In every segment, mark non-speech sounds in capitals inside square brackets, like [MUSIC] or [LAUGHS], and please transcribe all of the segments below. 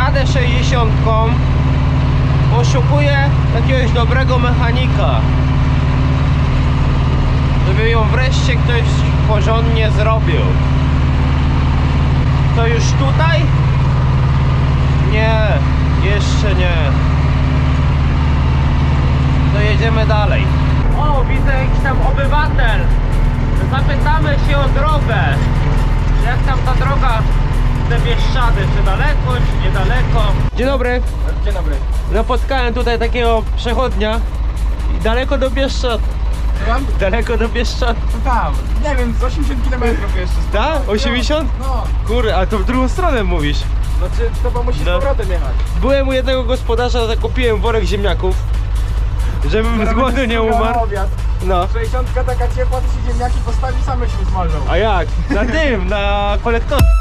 Jadę 60. Poszukuję jakiegoś dobrego mechanika. Żeby ją wreszcie ktoś porządnie zrobił. To już tutaj? Nie, jeszcze nie. To jedziemy dalej. O, widzę jakiś tam obywatel. Zapytamy się o drogę. Jak tam ta droga te Bieszczady? Czy daleko, czy niedaleko? Dzień dobry. Dzień dobry. Napotkałem tutaj takiego przechodnia. I daleko do Bieszczad. Słucham? Daleko do Bieszczad. To tam, nie wiem, z 80 km jeszcze. Tak? 80? No, Kurde, a to w drugą stronę mówisz. znaczy to bo musisz No. z powrotem jechać. Byłem u jednego gospodarza, zakupiłem worek ziemniaków. Żebym z głodu nie umarł. Obiad. No. 60 taka ciepła, to się ziemniaki postawi, same się smażą. A jak? Na tym, na kolektorze.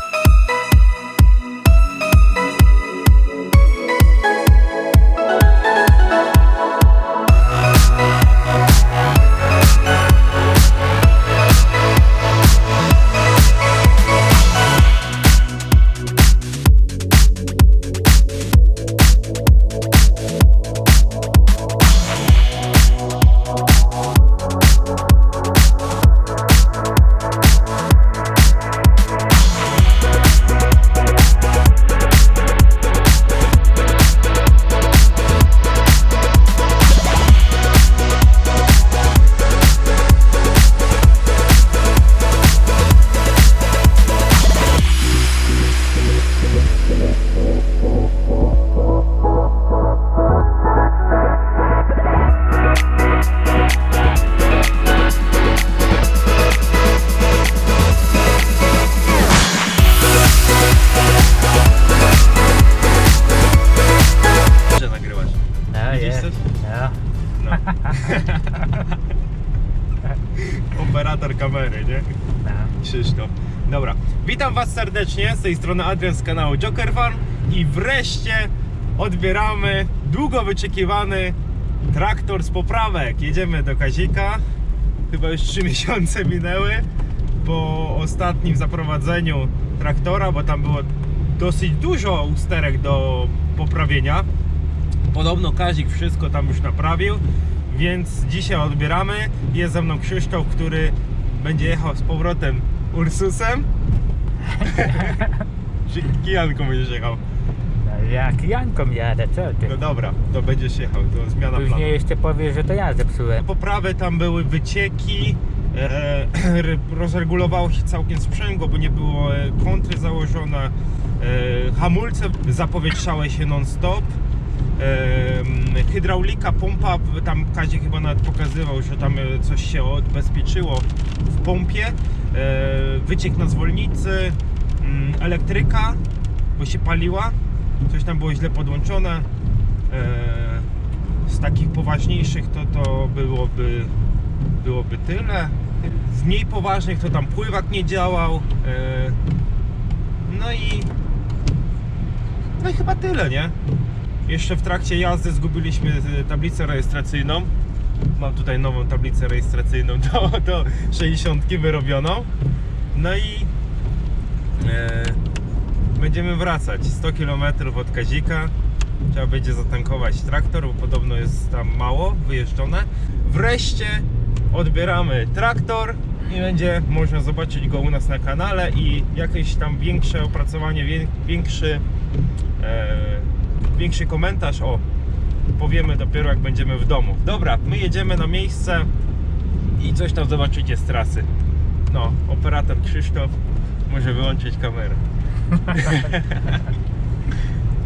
Serdecznie, z tej strony Adrian z kanału Joker Farm i wreszcie odbieramy długo wyczekiwany traktor z poprawek. Jedziemy do Kazika, chyba już 3 [LAUGHS] miesiące minęły po ostatnim zaprowadzeniu traktora, bo tam było dosyć dużo usterek do poprawienia. Podobno Kazik wszystko tam już naprawił, więc dzisiaj odbieramy. Jest ze mną Krzysztof, który będzie jechał z powrotem Ursusem. [LAUGHS] Czy Kijanką będziesz jechał? No, Jak Janką jadę, co ty? No dobra, to będziesz jechał, to zmiana planu. Później jeszcze powiesz, że to ja zepsułem. Poprawy tam były wycieki, e, rozregulowało się całkiem sprzęgło, bo nie było e, kontry założone, e, hamulce zapowietrzały się non-stop. Hydraulika, pompa, tam Kazie chyba nawet pokazywał, że tam e, coś się odbezpieczyło w pompie. E, wyciek na zwolnicy, mm, elektryka, bo się paliła, coś tam było źle podłączone. E, z takich poważniejszych to to byłoby, byłoby tyle. Z mniej poważnych to tam pływak nie działał. No i no i chyba tyle, nie? Jeszcze w trakcie jazdy zgubiliśmy e, tablicę rejestracyjną. Mam tutaj nową tablicę rejestracyjną do, [LAUGHS] do 60 wyrobioną. No i e, będziemy wracać 100 km od Kazika. Trzeba będzie zatankować traktor, bo podobno jest tam mało wyjeżdżone. Wreszcie odbieramy traktor i będzie można zobaczyć go u nas na kanale i jakieś tam większe opracowanie, wię- większy, e, większy komentarz o powiemy dopiero jak będziemy w domu. Dobra, my jedziemy na miejsce i coś tam zobaczycie z trasy. No, operator Krzysztof może wyłączyć kamerę. [LAUGHS]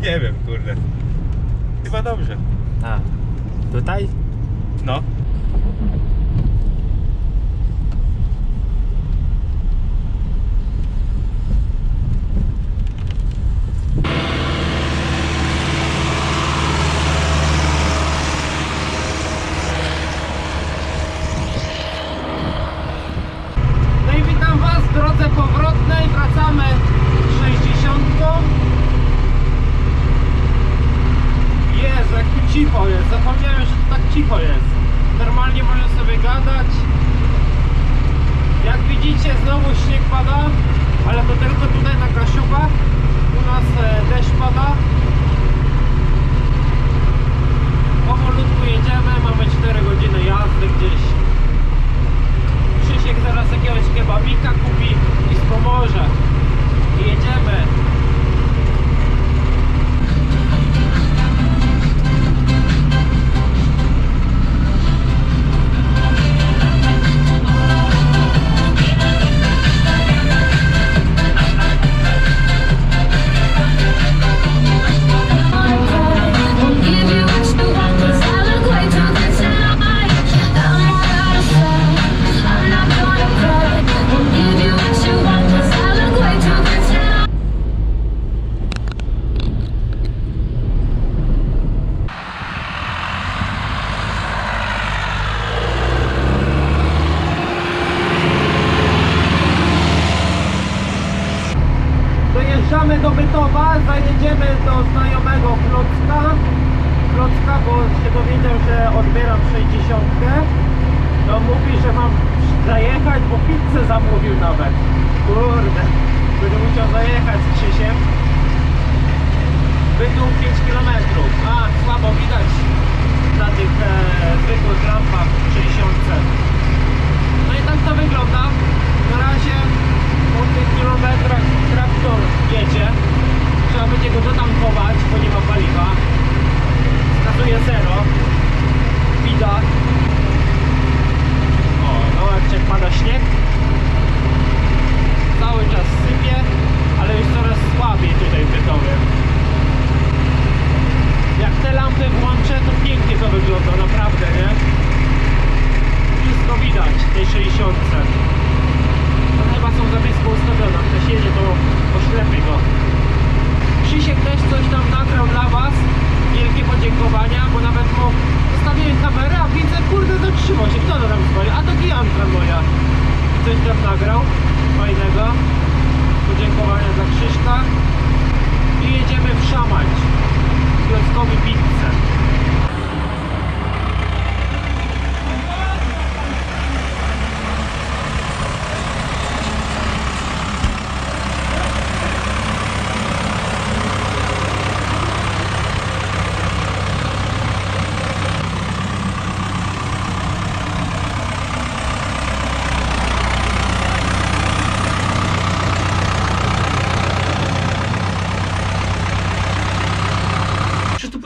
Nie wiem, kurde. Chyba dobrze. A, tutaj? No. do Bytowa, zajedziemy do znajomego Klocka. Klocka, bo się dowiedział, że odbieram 60 No mówi, że mam zajechać, bo pizzę zamówił nawet. Kurde, będę musiał zajechać z Krzysiem. Bytów 5 km A, słabo widać na tych... E,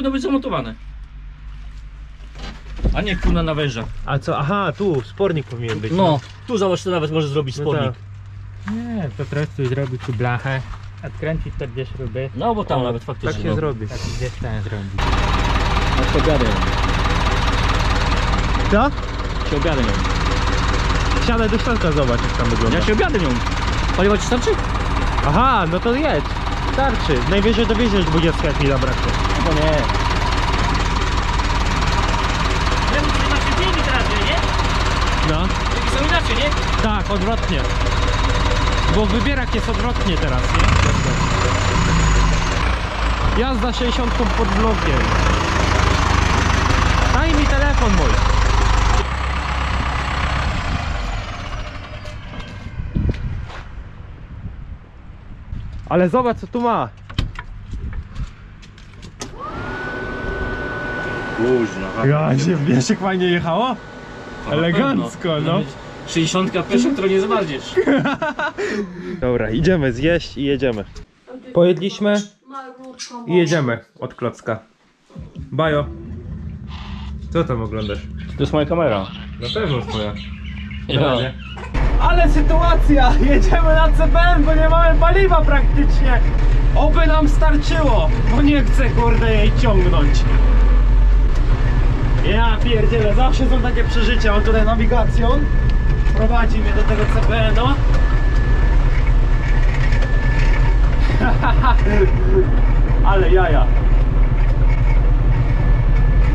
powinno być zamontowane. A nie kuna na węża. A co? Aha, tu spornik powinien być. No, tu zobacz, to nawet może zrobić No spodnik. Nie, po prostu zrobić tu blachę, odkręcić te dwie śruby. No bo tam O, nawet faktycznie. Tak się no. zrobi. Tak gdzieś tam zrobić. No się obiadę. Co? Się nią. Siadaj do środka, zobacz jak tam wygląda. Ja się nią. Paliwa ci starczy? Aha, no to jedź. Starczy. Najwyżej dowieziesz 20 jak mi zabraknie. To nie. Nie, to inaczej filmy teraz, nie? No. Takie są inaczej, nie? Tak, odwrotnie. Bo wybierak jest odwrotnie teraz, nie? Jazda 60 pod blokiem. Daj mi telefon mój. Ale zobacz co tu ma. Luźno. Ja się wiesz jak fajnie jechało? Elegancko, no. 60 pierwsza, którą nie zabardziesz. [LAUGHS] Dobra, idziemy zjeść i jedziemy. Pojedliśmy i jedziemy od klocka. Bajo. Co tam oglądasz? To jest moja kamera. Na pewno twoja. Ja. Ale sytuacja! [LAUGHS] Jedziemy na CBN, bo nie mamy paliwa praktycznie. Oby nam starczyło, bo nie chcę kurde jej ciągnąć. Ja pierdzielę, zawsze są takie przeżycia. On tutaj nawigacją prowadzi mnie do tego CBN-u. [LAUGHS] Ale jaja.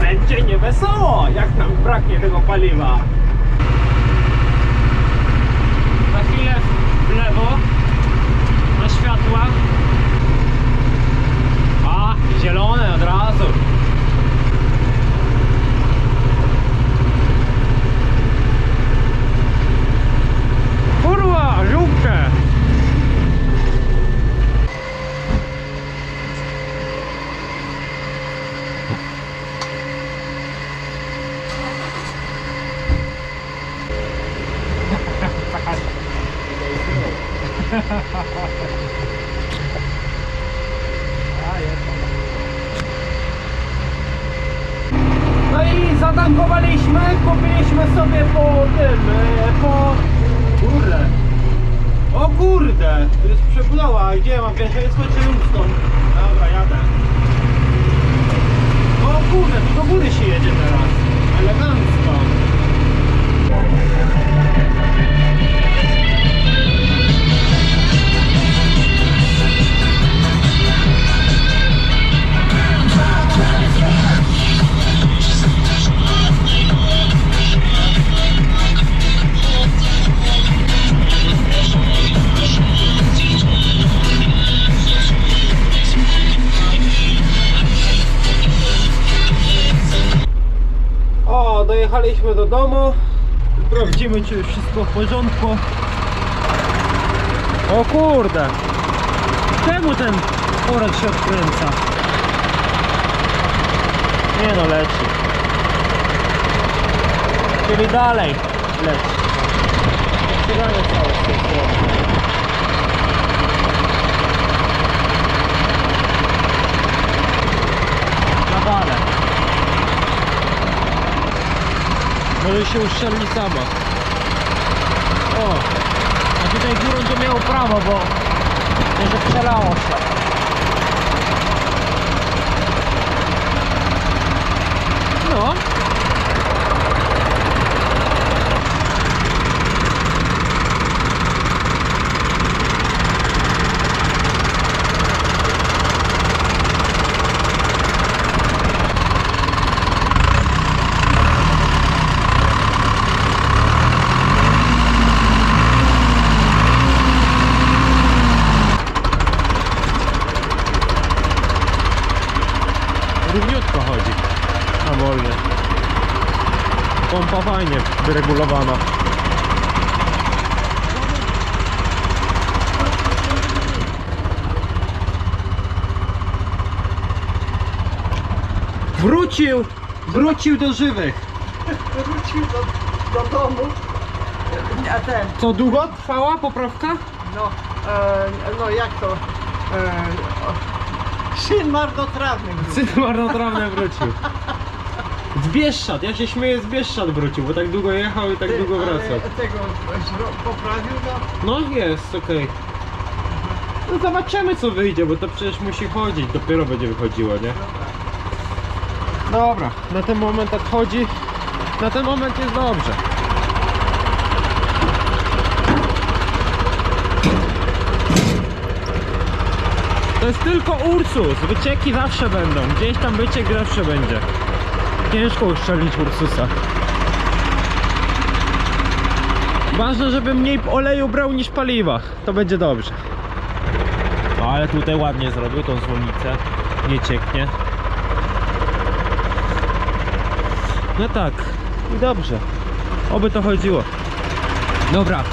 Będzie niewesoło, jak nam braknie tego paliwa. Na chwilę w lewo na światła. A, zielone od razu. Kurwa, żółte! No i zatankowaliśmy, kupiliśmy sobie po tym, e, po... Kurde. O kurde, to jest przebudowa, gdzie ja mam skończyłem stąd. Dobra, jadę. O kurde, tu do góry się jedzie teraz. Elegancko. Dojechaliśmy do domu. Sprawdzimy, czy już wszystko w porządku. O kurde! Czemu ten orek się odkręca? Nie no, leci. Czyli dalej leci. Odkręcamy całe z tej strony. Może się uszczelni sama. O! A tutaj górą to miało prawo, bo może przelało się. No. Równiutko chodzi na wolnie. Pompa fajnie wyregulowana. Wrócił! Wrócił do żywych! Wrócił do, do domu. A ten, Co długo trwała poprawka? no, e, no jak to? E, o, szyn marnotrawny. Syn marnotrawny wrócił. Z Bieszczad, ja się śmieję z Bieszczad wrócił, bo tak długo jechał i tak Ty, długo ale wracał. Tego zro- poprawił, no. No jest, okej. No zobaczymy co wyjdzie, bo to przecież musi chodzić, dopiero będzie wychodziło, nie? Dobra, na ten moment tak chodzi. Na ten moment jest dobrze. To jest tylko Ursus, wycieki zawsze będą, gdzieś tam wyciek zawsze będzie. Ciężko uszczelnić Ursusa. Ważne, żeby mniej oleju brał niż paliwa. To będzie dobrze. No ale tutaj ładnie zrobił tą zwolnicę. Nie cieknie. No tak. I dobrze. Oby to chodziło. Dobra.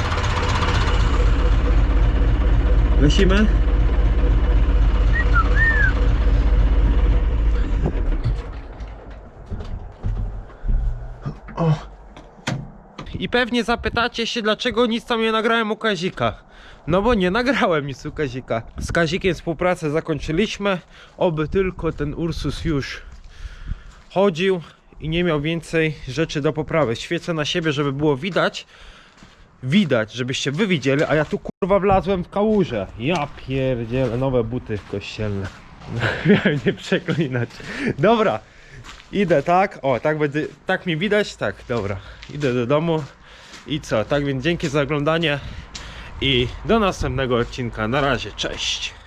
Lecimy. I pewnie zapytacie się, dlaczego nic tam nie nagrałem u Kazika. No bo nie nagrałem nic u Kazika. Z Kazikiem współpracę zakończyliśmy. Oby tylko ten Ursus już chodził i nie miał więcej rzeczy do poprawy. Świecę na siebie, żeby było widać. Widać, żebyście wy widzieli, a ja tu kurwa wlazłem w kałużę. Ja pierdzielę, nowe buty kościelne. [LAUGHS] Miałem nie przeklinać. Dobra, Idę, tak? O, tak będzie, tak mi widać? Tak, dobra. Idę do domu. I co? Tak więc dzięki za oglądanie i do następnego odcinka. Na razie, cześć.